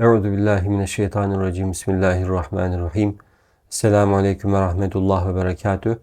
Euzu billahi mineşşeytanirracim. Bismillahirrahmanirrahim. Selamun aleyküm ve rahmetullah ve berekatüh.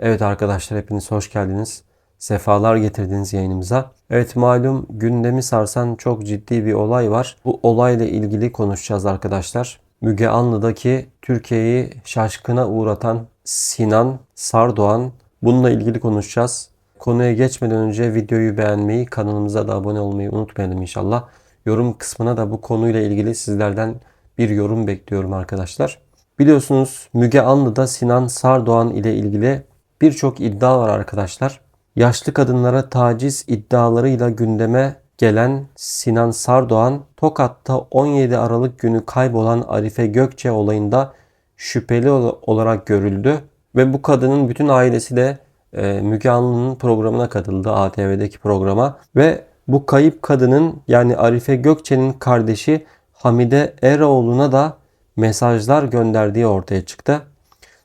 Evet arkadaşlar hepiniz hoş geldiniz. Sefalar getirdiniz yayınımıza. Evet malum gündemi sarsan çok ciddi bir olay var. Bu olayla ilgili konuşacağız arkadaşlar. Müge Anlı'daki Türkiye'yi şaşkına uğratan Sinan Sardoğan bununla ilgili konuşacağız. Konuya geçmeden önce videoyu beğenmeyi, kanalımıza da abone olmayı unutmayalım inşallah. Yorum kısmına da bu konuyla ilgili sizlerden bir yorum bekliyorum arkadaşlar. Biliyorsunuz Müge Anlı'da Sinan Sardoğan ile ilgili birçok iddia var arkadaşlar. Yaşlı kadınlara taciz iddialarıyla gündeme gelen Sinan Sardoğan, Tokat'ta 17 Aralık günü kaybolan Arife Gökçe olayında şüpheli olarak görüldü. Ve bu kadının bütün ailesi de e, Müge Anlı'nın programına katıldı, ATV'deki programa. Ve bu kayıp kadının yani Arife Gökçe'nin kardeşi Hamide Eroğlu'na da mesajlar gönderdiği ortaya çıktı.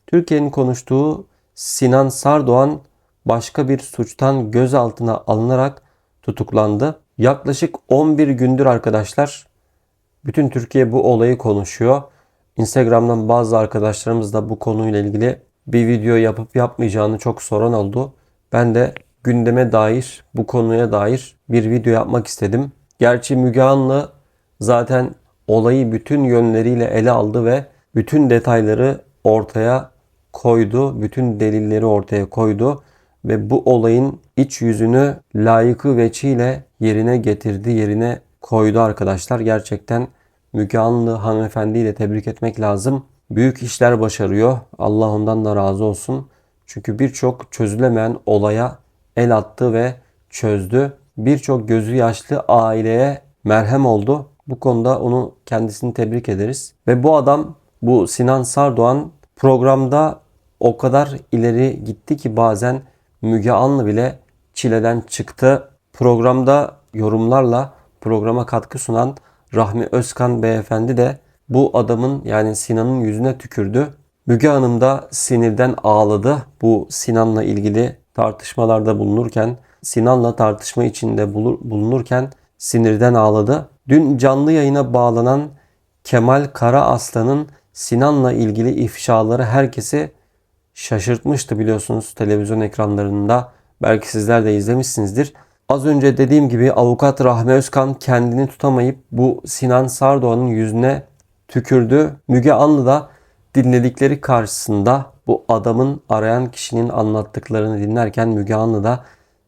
Türkiye'nin konuştuğu Sinan Sardoğan başka bir suçtan gözaltına alınarak tutuklandı. Yaklaşık 11 gündür arkadaşlar bütün Türkiye bu olayı konuşuyor. Instagram'dan bazı arkadaşlarımız da bu konuyla ilgili bir video yapıp yapmayacağını çok soran oldu. Ben de gündeme dair, bu konuya dair bir video yapmak istedim. Gerçi Müge Anlı zaten olayı bütün yönleriyle ele aldı ve bütün detayları ortaya koydu. Bütün delilleri ortaya koydu ve bu olayın iç yüzünü layıkı veçiyle yerine getirdi, yerine koydu arkadaşlar. Gerçekten Müge Anlı hanımefendiyi tebrik etmek lazım. Büyük işler başarıyor. Allah ondan da razı olsun. Çünkü birçok çözülemeyen olaya el attı ve çözdü. Birçok gözü yaşlı aileye merhem oldu. Bu konuda onu kendisini tebrik ederiz. Ve bu adam bu Sinan Sardoğan programda o kadar ileri gitti ki bazen Müge Anlı bile çileden çıktı. Programda yorumlarla programa katkı sunan Rahmi Özkan beyefendi de bu adamın yani Sinan'ın yüzüne tükürdü. Müge Hanım da sinirden ağladı. Bu Sinan'la ilgili tartışmalarda bulunurken, Sinan'la tartışma içinde bulunurken sinirden ağladı. Dün canlı yayına bağlanan Kemal Kara Aslan'ın Sinan'la ilgili ifşaları herkesi şaşırtmıştı biliyorsunuz televizyon ekranlarında. Belki sizler de izlemişsinizdir. Az önce dediğim gibi avukat Rahmi Özkan kendini tutamayıp bu Sinan Sardoğan'ın yüzüne tükürdü. Müge Anlı da dinledikleri karşısında bu adamın arayan kişinin anlattıklarını dinlerken Müge Anlı da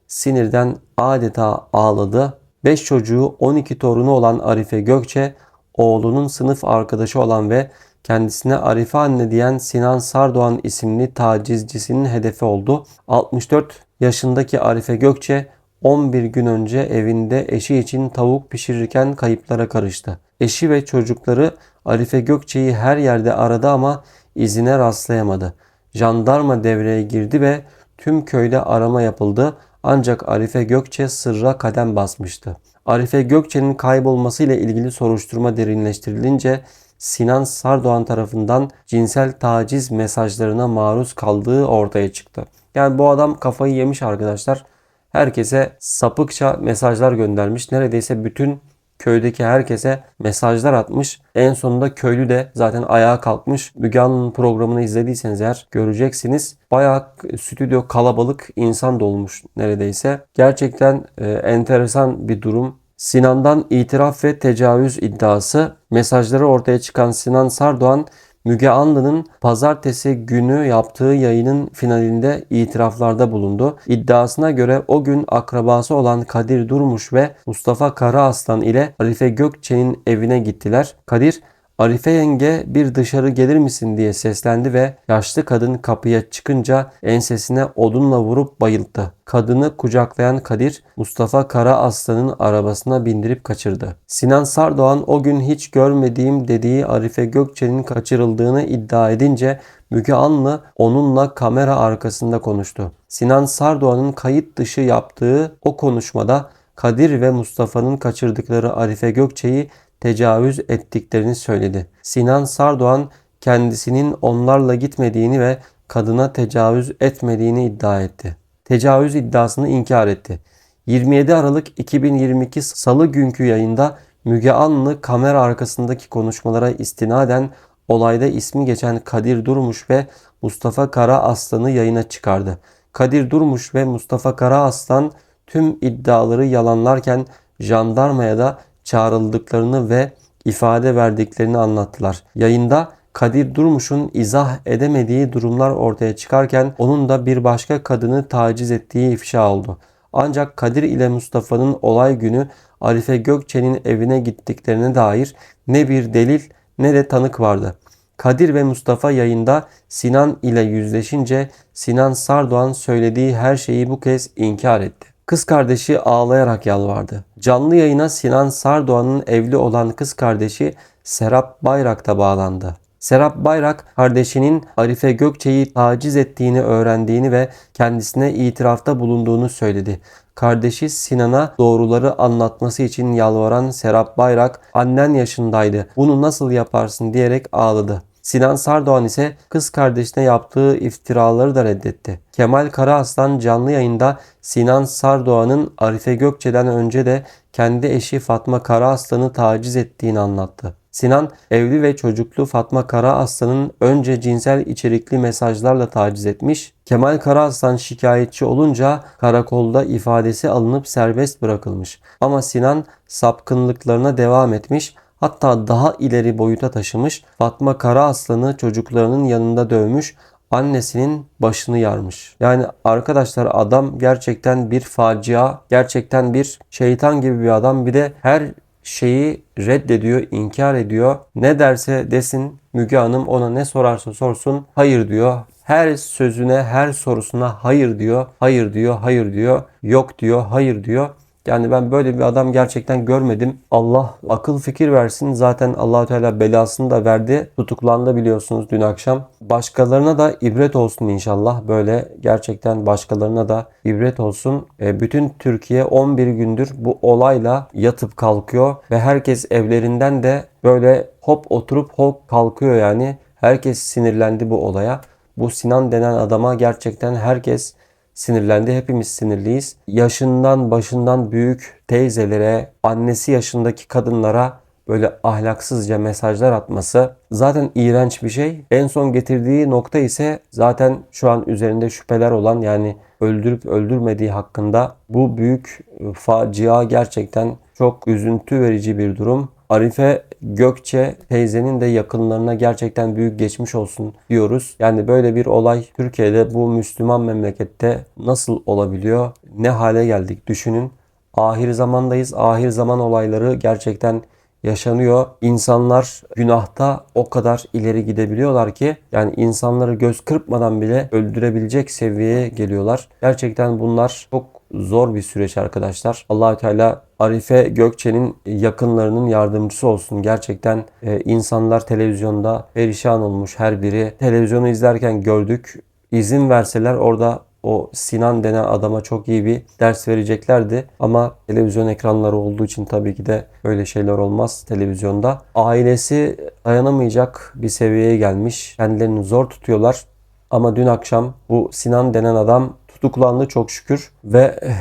sinirden adeta ağladı. 5 çocuğu 12 torunu olan Arife Gökçe, oğlunun sınıf arkadaşı olan ve kendisine Arife anne diyen Sinan Sardoğan isimli tacizcisinin hedefi oldu. 64 yaşındaki Arife Gökçe 11 gün önce evinde eşi için tavuk pişirirken kayıplara karıştı. Eşi ve çocukları Arife Gökçe'yi her yerde aradı ama izine rastlayamadı. Jandarma devreye girdi ve tüm köyde arama yapıldı ancak Arife Gökçe sırra kadem basmıştı. Arife Gökçe'nin kaybolmasıyla ilgili soruşturma derinleştirilince Sinan Sardoğan tarafından cinsel taciz mesajlarına maruz kaldığı ortaya çıktı. Yani bu adam kafayı yemiş arkadaşlar. Herkese sapıkça mesajlar göndermiş. Neredeyse bütün köydeki herkese mesajlar atmış. En sonunda köylü de zaten ayağa kalkmış. Müge Anlı'nın programını izlediyseniz eğer göreceksiniz. Bayağı stüdyo kalabalık insan dolmuş neredeyse. Gerçekten e, enteresan bir durum. Sinan'dan itiraf ve tecavüz iddiası. Mesajları ortaya çıkan Sinan Sardoğan Müge Anlı'nın pazartesi günü yaptığı yayının finalinde itiraflarda bulundu. İddiasına göre o gün akrabası olan Kadir Durmuş ve Mustafa Karaaslan ile Arife Gökçe'nin evine gittiler. Kadir Arife yenge bir dışarı gelir misin diye seslendi ve yaşlı kadın kapıya çıkınca ensesine odunla vurup bayılttı. Kadını kucaklayan Kadir Mustafa Kara Aslan'ın arabasına bindirip kaçırdı. Sinan Sardoğan o gün hiç görmediğim dediği Arife Gökçe'nin kaçırıldığını iddia edince Müge Anlı onunla kamera arkasında konuştu. Sinan Sardoğan'ın kayıt dışı yaptığı o konuşmada Kadir ve Mustafa'nın kaçırdıkları Arife Gökçe'yi tecavüz ettiklerini söyledi. Sinan Sardoğan kendisinin onlarla gitmediğini ve kadına tecavüz etmediğini iddia etti. Tecavüz iddiasını inkar etti. 27 Aralık 2022 Salı günkü yayında Müge Anlı kamera arkasındaki konuşmalara istinaden olayda ismi geçen Kadir Durmuş ve Mustafa Kara Aslan'ı yayına çıkardı. Kadir Durmuş ve Mustafa Kara Aslan tüm iddiaları yalanlarken jandarmaya da çağrıldıklarını ve ifade verdiklerini anlattılar. Yayında Kadir Durmuş'un izah edemediği durumlar ortaya çıkarken onun da bir başka kadını taciz ettiği ifşa oldu. Ancak Kadir ile Mustafa'nın olay günü Arife Gökçe'nin evine gittiklerine dair ne bir delil ne de tanık vardı. Kadir ve Mustafa yayında Sinan ile yüzleşince Sinan Sardoğan söylediği her şeyi bu kez inkar etti. Kız kardeşi ağlayarak yalvardı. Canlı yayına Sinan Sardoğan'ın evli olan kız kardeşi Serap Bayrak da bağlandı. Serap Bayrak kardeşinin Arife Gökçe'yi taciz ettiğini öğrendiğini ve kendisine itirafta bulunduğunu söyledi. Kardeşi Sinan'a doğruları anlatması için yalvaran Serap Bayrak annen yaşındaydı bunu nasıl yaparsın diyerek ağladı. Sinan Sardoğan ise kız kardeşine yaptığı iftiraları da reddetti. Kemal Karaaslan canlı yayında Sinan Sardoğan'ın Arife Gökçe'den önce de kendi eşi Fatma Karaaslan'ı taciz ettiğini anlattı. Sinan evli ve çocuklu Fatma Karaaslan'ın önce cinsel içerikli mesajlarla taciz etmiş. Kemal Karaaslan şikayetçi olunca karakolda ifadesi alınıp serbest bırakılmış. Ama Sinan sapkınlıklarına devam etmiş hatta daha ileri boyuta taşımış. Fatma Karaaslan'ı çocuklarının yanında dövmüş annesinin başını yarmış. Yani arkadaşlar adam gerçekten bir facia, gerçekten bir şeytan gibi bir adam. Bir de her şeyi reddediyor, inkar ediyor. Ne derse desin Müge Hanım ona ne sorarsa sorsun hayır diyor. Her sözüne, her sorusuna hayır diyor, hayır diyor, hayır diyor, yok diyor, hayır diyor. Yani ben böyle bir adam gerçekten görmedim. Allah akıl fikir versin. Zaten Allahu Teala belasını da verdi. Tutuklandı biliyorsunuz dün akşam. Başkalarına da ibret olsun inşallah. Böyle gerçekten başkalarına da ibret olsun. E, bütün Türkiye 11 gündür bu olayla yatıp kalkıyor ve herkes evlerinden de böyle hop oturup hop kalkıyor yani. Herkes sinirlendi bu olaya. Bu Sinan denen adama gerçekten herkes sinirlendi. Hepimiz sinirliyiz. Yaşından başından büyük teyzelere, annesi yaşındaki kadınlara böyle ahlaksızca mesajlar atması zaten iğrenç bir şey. En son getirdiği nokta ise zaten şu an üzerinde şüpheler olan yani öldürüp öldürmediği hakkında bu büyük facia gerçekten çok üzüntü verici bir durum. Arife Gökçe teyzenin de yakınlarına gerçekten büyük geçmiş olsun diyoruz. Yani böyle bir olay Türkiye'de bu Müslüman memlekette nasıl olabiliyor? Ne hale geldik düşünün. Ahir zamandayız. Ahir zaman olayları gerçekten yaşanıyor. İnsanlar günahta o kadar ileri gidebiliyorlar ki yani insanları göz kırpmadan bile öldürebilecek seviyeye geliyorlar. Gerçekten bunlar çok zor bir süreç arkadaşlar. Allahü Teala Arife Gökçe'nin yakınlarının yardımcısı olsun. Gerçekten e, insanlar televizyonda perişan olmuş her biri. Televizyonu izlerken gördük. İzin verseler orada o Sinan denen adama çok iyi bir ders vereceklerdi. Ama televizyon ekranları olduğu için tabii ki de öyle şeyler olmaz televizyonda. Ailesi dayanamayacak bir seviyeye gelmiş. Kendilerini zor tutuyorlar. Ama dün akşam bu Sinan denen adam tutuklandı çok şükür ve eh,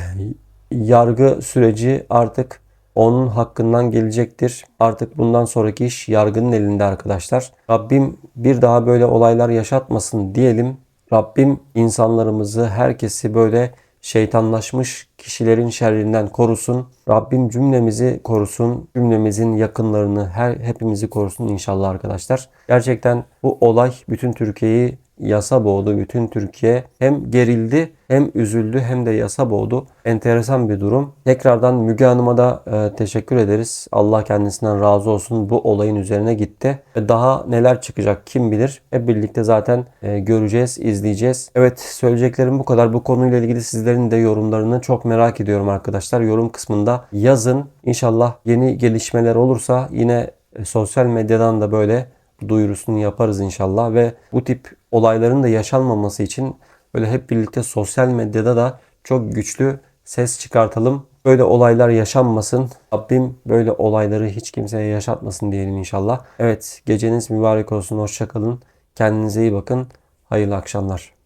yargı süreci artık onun hakkından gelecektir. Artık bundan sonraki iş yargının elinde arkadaşlar. Rabbim bir daha böyle olaylar yaşatmasın diyelim. Rabbim insanlarımızı, herkesi böyle şeytanlaşmış kişilerin şerrinden korusun. Rabbim cümlemizi korusun. Cümlemizin yakınlarını, her hepimizi korusun inşallah arkadaşlar. Gerçekten bu olay bütün Türkiye'yi yasa boğdu. Bütün Türkiye hem gerildi hem üzüldü hem de yasa boğdu. Enteresan bir durum. Tekrardan Müge Hanım'a da e, teşekkür ederiz. Allah kendisinden razı olsun. Bu olayın üzerine gitti. Ve daha neler çıkacak kim bilir. Hep birlikte zaten e, göreceğiz, izleyeceğiz. Evet söyleyeceklerim bu kadar. Bu konuyla ilgili sizlerin de yorumlarını çok merak ediyorum arkadaşlar. Yorum kısmında yazın. İnşallah yeni gelişmeler olursa yine e, sosyal medyadan da böyle duyurusunu yaparız inşallah ve bu tip olayların da yaşanmaması için böyle hep birlikte sosyal medyada da çok güçlü ses çıkartalım. Böyle olaylar yaşanmasın. Rabbim böyle olayları hiç kimseye yaşatmasın diyelim inşallah. Evet geceniz mübarek olsun. Hoşçakalın. Kendinize iyi bakın. Hayırlı akşamlar.